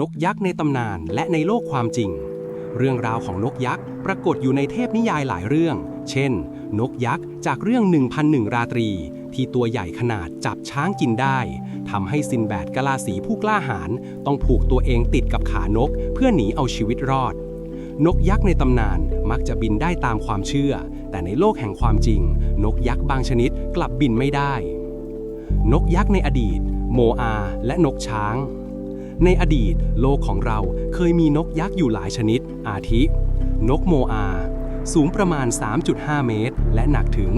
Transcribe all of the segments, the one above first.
นกยักษ์ในตำนานและในโลกความจริง เรื่องราวของนกยักษ์ปรากฏอยู่ในเทพนิยายหลายเรื่อง เช่น นกยักษ์จากเรื่อง 1001 ราตรี ที่ตัวใหญ่ขนาดจับช้างกินได้ทำให้ซินแบดกะลาสีผู้กล้าหาญต้องผูกตัวเองติดกับขานกเพื่อหนีเอาชีวิตรอด นกยักษ์ในตำนานมักจะบินได้ตามความเชื่อ แต่ในโลกแห่งความจริง นกยักษ์บางชนิดกลับบินไม่ได้ นกยักษ์ในอดีต โมอา และนกช้าง ในอดีตโลกของเราเคยมีนกยักษ์อยู่หลายชนิด อาทิ นกโมอา สูงประมาณ 3.5 เมตร และหนักถึง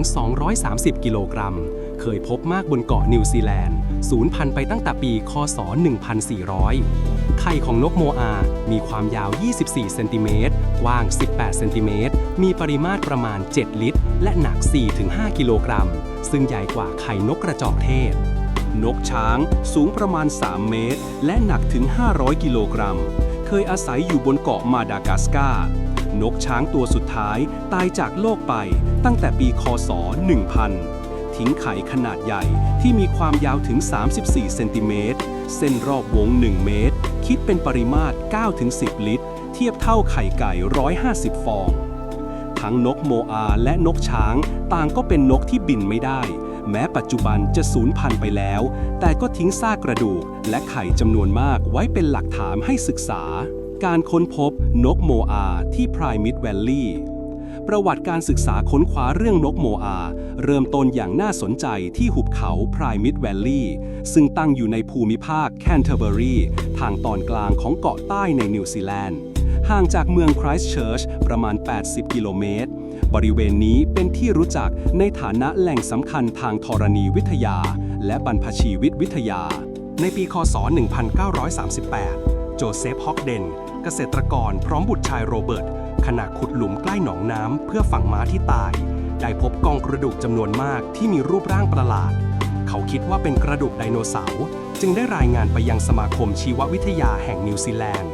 230 กิโลกรัม เคยพบมากบนเกาะนิวซีแลนด์สูญพันธุ์ไปตั้งแต่ปี คศ 1400 ไข่ของนกโมอา มีความยาว 24 เซนติเมตร กว้าง 18 เซนติเมตร มีปริมาตรประมาณ 7 ลิตร และหนัก 4-5 กิโลกรัม ซึ่งใหญ่กว่าไข่นกกระจอกเทศ นกช้าง สูงประมาณ 3 เมตร และหนักถึง 500 กิโลกรัม เคยอาศัยอยู่บนเกาะมาดากัสการ์นกช้างตัวสุดท้ายตายจากโลกไปตั้งแต่ปีคศ 1000 ทิ้งไข่ขนาดใหญ่ที่มีความยาวถึง 34 เซนติเมตร เส้นรอบวง 1 เมตร คิดเป็นปริมาตร 9-10 ลิตร เทียบเท่าไข่ไก่ 150 ฟอง ทั้งนกโมอาและนกช้างต่างก็เป็นนกที่บินไม่ได้ แม้ปัจจุบันจะสูญพันธุ์ไปแล้ว แต่ก็ทิ้งซากกระดูกและไข่จำนวนมากไว้เป็นหลักฐานให้ศึกษา การค้นพบนกโมอาที่ไพรมิดแวลลีย์ประวัติการศึกษาค้นคว้าเรื่องนกโมอา เริ่มต้นอย่างน่าสนใจที่หุบเขาไพรมิดแวลลีย์ซึ่งตั้งอยู่ในภูมิภาคแคนเทอร์เบอรีทางตอนกลางของเกาะใต้ในนิวซีแลนด์ ห่างจากเมืองไครสต์เชิร์ชประมาณ 80 กิโลเมตร บริเวณนี้เป็นที่รู้จักในฐานะแหล่งสำคัญทางธรณีวิทยา และบรรพชีวิตวิทยา ในปีคศ 1938 โจเซฟฮอกเดน เกษตรกรพร้อมบุตรชายโรเบิร์ตขณะขุดหลุมใกล้หนองน้ำเพื่อฝังม้าที่ตาย ได้พบกองกระดูกจำนวนมากที่มีรูปร่างประหลาด เขาคิดว่าเป็นกระดูกไดโนเสาร์จึงได้รายงานไปยังสมาคมชีววิทยาแห่งนิวซีแลนด์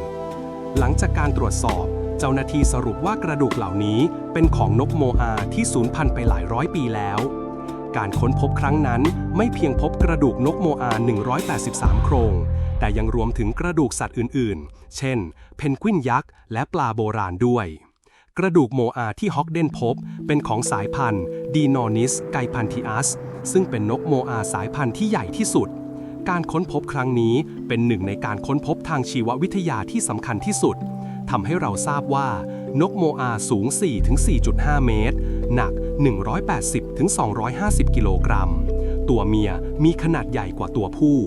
หลังจากการตรวจสอบ เจ้าหน้าที่สรุปว่ากระดูกเหล่านี้เป็นของนกโมอาที่สูญพันธุ์ไปหลายร้อยปีแล้ว การค้นพบครั้งนั้นไม่เพียงพบกระดูกนกโมอา 183 โครง แต่ยังรวมถึงกระดูกสัตว์อื่นๆ เช่น เพนกวินยักษ์และปลาโบราณด้วย กระดูกโมอาที่ฮอกเดนพบเป็นของสายพันธุ์ดีนอนิสไกพันธิอัส ซึ่งเป็นนกโมอาสายพันธุ์ที่ใหญ่ที่สุดการค้นพบครั้งนี้เป็นหนึ่งในการค้นพบทางชีววิทยาที่สำคัญที่สุด ทำให้เราทราบว่า นกโมอาสูง 4-4.5 เมตร หนัก 180-250 กิโลกรัม ตัวเมียมีขนาดใหญ่กว่าตัวผู้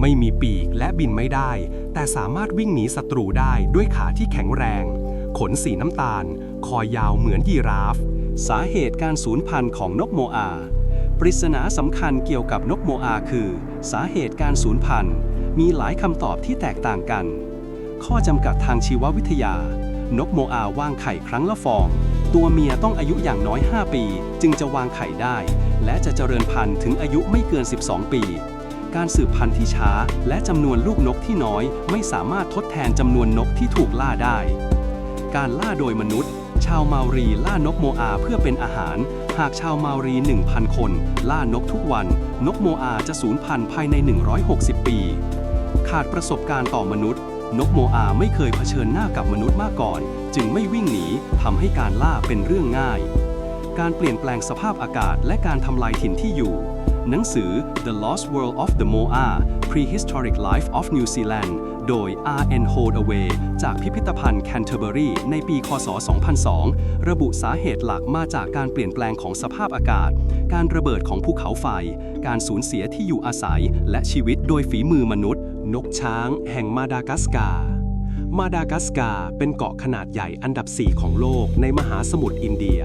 ไม่มีปีกและบินไม่ได้ แต่สามารถวิ่งหนีศัตรูได้ด้วยขาที่แข็งแรง ขนสีน้ำตาล คอยาวเหมือนยีราฟ สาเหตุการสูญพันธุ์ของนกโมอา ปริศนาสำคัญเกี่ยวกับนกโมอาคือ สาเหตุการสูญพันธุ์มีหลายคำตอบที่แตกต่างกัน ข้อจำกัดทางชีววิทยา นกโมอาว่างไข่ครั้งละฟอง ตัวเมียต้องอายุอย่างน้อย 5 ปี จึงจะวางไข่ได้ และจะเจริญพันธุ์ถึงอายุไม่เกิน 12 ปี การสืบพันธุ์ที่ช้าและจำนวนลูกนกที่น้อยไม่สามารถทดแทนจำนวนนกที่ถูกล่าได้ การล่าโดยมนุษย์ ชาวมารีล่านกโมอาเพื่อเป็นอาหาร หากชาวมารี 1,000 คน ล่านกทุกวัน นกโมอาจะสูญพันธุ์ภายใน 160 ปี ขาดประสบการณ์ต่อมนุษย์ นกโมอาไม่เคยเผชิญหน้ากับมนุษย์มาก่อน จึงไม่วิ่งหนีทำให้การล่าเป็นเรื่องง่าย การเปลี่ยนแปลงสภาพอากาศและการทำลายถิ่นที่อยู่ หนังสือ The Lost World of the Moa Prehistoric Life of New Zealand โดย R.N. Holdaway จากพิพิธภัณฑ์ Canterbury ในปี คศ 2002 ระบุสาเหตุหลักมาจากการเปลี่ยนแปลงของสภาพอากาศ การระเบิดของภูเขาไฟ การสูญเสียที่อยู่อาศัย และชีวิตโดยฝีมือมนุษย์ นกช้าง แห่งมาดากัสการ์ มาดากัสการ์เป็นเกาะขนาดใหญ่อันดับ 4 ของโลกในมหาสมุทรอินเดีย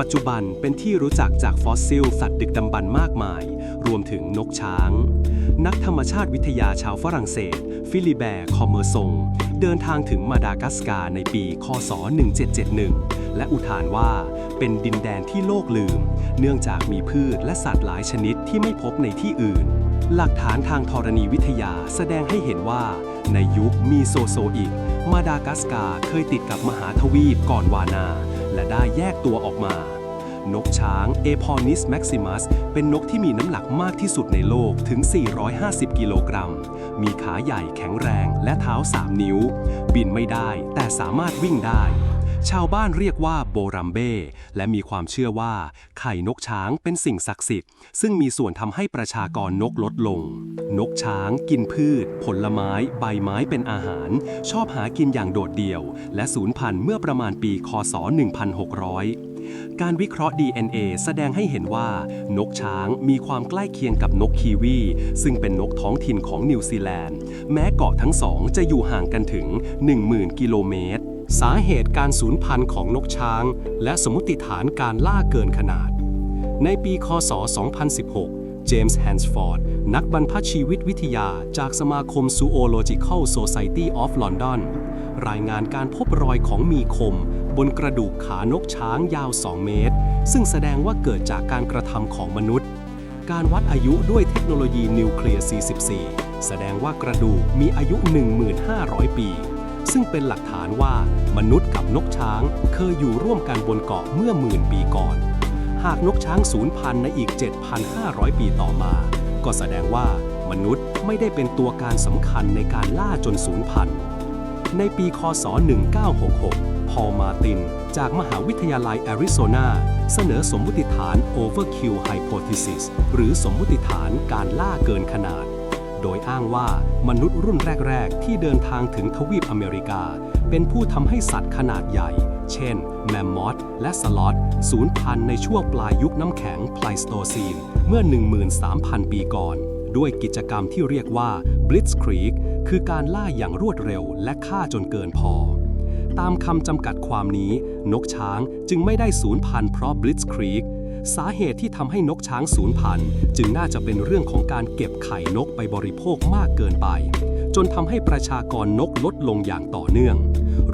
ปัจจุบันเป็นที่รู้จักจากฟอสซิลสัตว์ดึกดำบรรพ์มากมาย รวมถึงนกช้าง นักธรรมชาติวิทยาชาวฝรั่งเศส ฟิลิแบร์คอมเมอร์ซง เดินทางถึงมาดากัสการ์ในปี คศ 1771 และอุทานว่าเป็นดินแดนที่โลกลืม เนื่องจากมีพืชและสัตว์หลายชนิดที่ไม่พบในที่อื่น หลักฐานทางธรณีวิทยาแสดงให้เห็นว่า ในยุคมีโซโซอิกมาดากัสการ์เคยติดกับมหาทวีปก่อนวานา และได้แยกตัวออกมา นกช้าง a p o n i s maximus เป็นนกที่มีน้ำหนักมากที่สุดในโลกถึง 450 กิโลกรัม มีขาใหญ่แข็งแรงและเท้า 3 นิ้ว บินไม่ได้แต่สามารถวิ่งได้ ชาวบ้านเรียกว่าโบรัมเบ้ และมีความเชื่อว่า ไข่นกช้างเป็นสิ่งศักดิ์สิทธิ์ ซึ่งมีส่วนทำให้ประชากรนกลดลง นกช้างกินพืช ผลไม้ ใบไม้เป็นอาหาร ชอบหากินอย่างโดดเดี่ยว และสูญพันธุ์เมื่อประมาณปีคศ 1600 การวิเคราะห์ DNA แสดงให้เห็นว่า นกช้างมีความใกล้เคียงกับนกคีวี ซึ่งเป็นนกท้องถิ่นของนิวซีแลนด์ แม้เกาะทั้งสองจะอยู่ห่างกันถึง 10,000 กิโลเมตร สาเหตุการสูญพันธุ์ของนกช้าง และสมมติฐานการล่าเกินขนาด ในปีคศ 2016 เจมส์แฮนส์ฟอร์ด นักบรรพชีวิตวิทยาจากสมาคม Zoological Society of London รายงานการพบรอยของมีคม บนกระดูกขานกช้างยาว 2 เมตร ซึ่งแสดงว่าเกิดจากการกระทำของมนุษย์ การวัดอายุด้วยเทคโนโลยีนิวเคลียร์ 44 แสดงว่ากระดูกมีอายุ 1,500 ปี ซึ่งเป็นหลักฐานว่ามนุษย์กับนกช้างเคยอยู่ร่วมกันบนเกาะเมื่อหมื่นปีก่อน หากนกช้างสูญพันธุ์ในอีก 7,500 ปีต่อมา ก็แสดงว่ามนุษย์ไม่ได้เป็นตัวการสำคัญในการล่าจนสูญพันธุ์ ในปี คศ 1966 พอลมาติน จากมหาวิทยาลัยแอริโซนาเสนอสมมติฐาน Overkill Hypothesis หรือสมมติฐานการล่าเกินขนาด โดยอ้างว่ามนุษย์รุ่นแรก ๆ ที่เดินทางถึงทวีปอเมริกา เป็นผู้ทำให้สัตว์ขนาดใหญ่ เช่น แมมมอธและสลอธสูญพันธุ์ในช่วงปลายยุคน้ำแข็งไพลสโตซีน เมื่อ 13,000 ปีก่อน ด้วยกิจกรรมที่เรียกว่า Blitzkrieg คือการล่าอย่างรวดเร็วและฆ่าจนเกินพอ ตามคำจำกัดความนี้ นกช้างจึงไม่ได้สูญพันธุ์เพราะ Blitzkrieg สาเหตุที่ทำให้นกช้างสูญพันธุ์ จึงน่าจะเป็นเรื่องของการเก็บไข่นกไปบริโภคมากเกินไป จนทำให้ประชากรนกลดลงอย่างต่อเนื่อง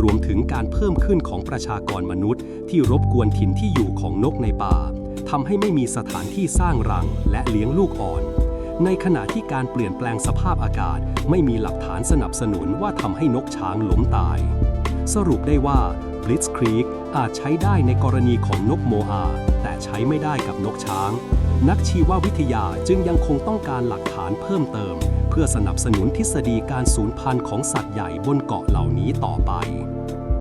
รวมถึงการเพิ่มขึ้นของประชากรมนุษย์ ที่รบกวนถิ่นที่อยู่ของนกในป่าทำให้ไม่มีสถานที่สร้างรังและเลี้ยงลูกอ่อน ในขณะที่การเปลี่ยนแปลงสภาพอากาศ ไม่มีหลักฐานสนับสนุนว่าทำให้นกช้างล้มตาย สรุปได้ว่า Blitzkrieg อาจใช้ได้ในกรณีของนกโมอา แต่ใช้ไม่ได้กับนกช้าง นักชีววิทยาจึงยังคงต้องการหลักฐานเพิ่มเติม พื่อสนับสนุนทฤษฎีการสูญพันธุ์ของสัตว์ใหญ่บนเกาะเหล่านี้ต่อไป